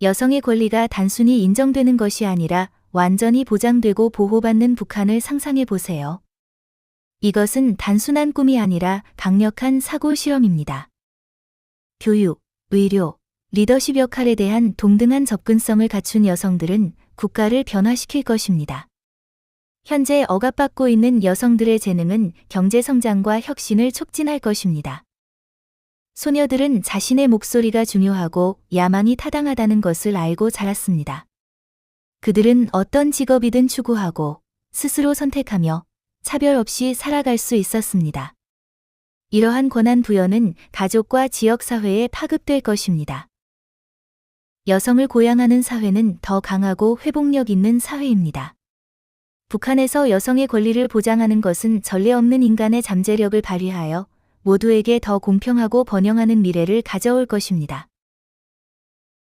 여성의 권리가 단순히 인정되는 것이 아니라 완전히 보장되고 보호받는 북한을 상상해 보세요. 이것은 단순한 꿈이 아니라 강력한 사고 실험입니다. 교육, 의료, 리더십 역할에 대한 동등한 접근성을 갖춘 여성들은 국가를 변화시킬 것입니다. 현재 억압받고 있는 여성들의 재능은 경제 성장과 혁신을 촉진할 것입니다. 소녀들은 자신의 목소리가 중요하고 야망이 타당하다는 것을 알고 자랐습니다. 그들은 어떤 직업이든 추구하고 스스로 선택하며 차별 없이 살아갈 수 있었습니다. 이러한 권한 부여는 가족과 지역 사회에 파급될 것입니다. 여성을 고양하는 사회는 더 강하고 회복력 있는 사회입니다. 북한에서 여성의 권리를 보장하는 것은 전례 없는 인간의 잠재력을 발휘하여 모두에게 더 공평하고 번영하는 미래를 가져올 것입니다.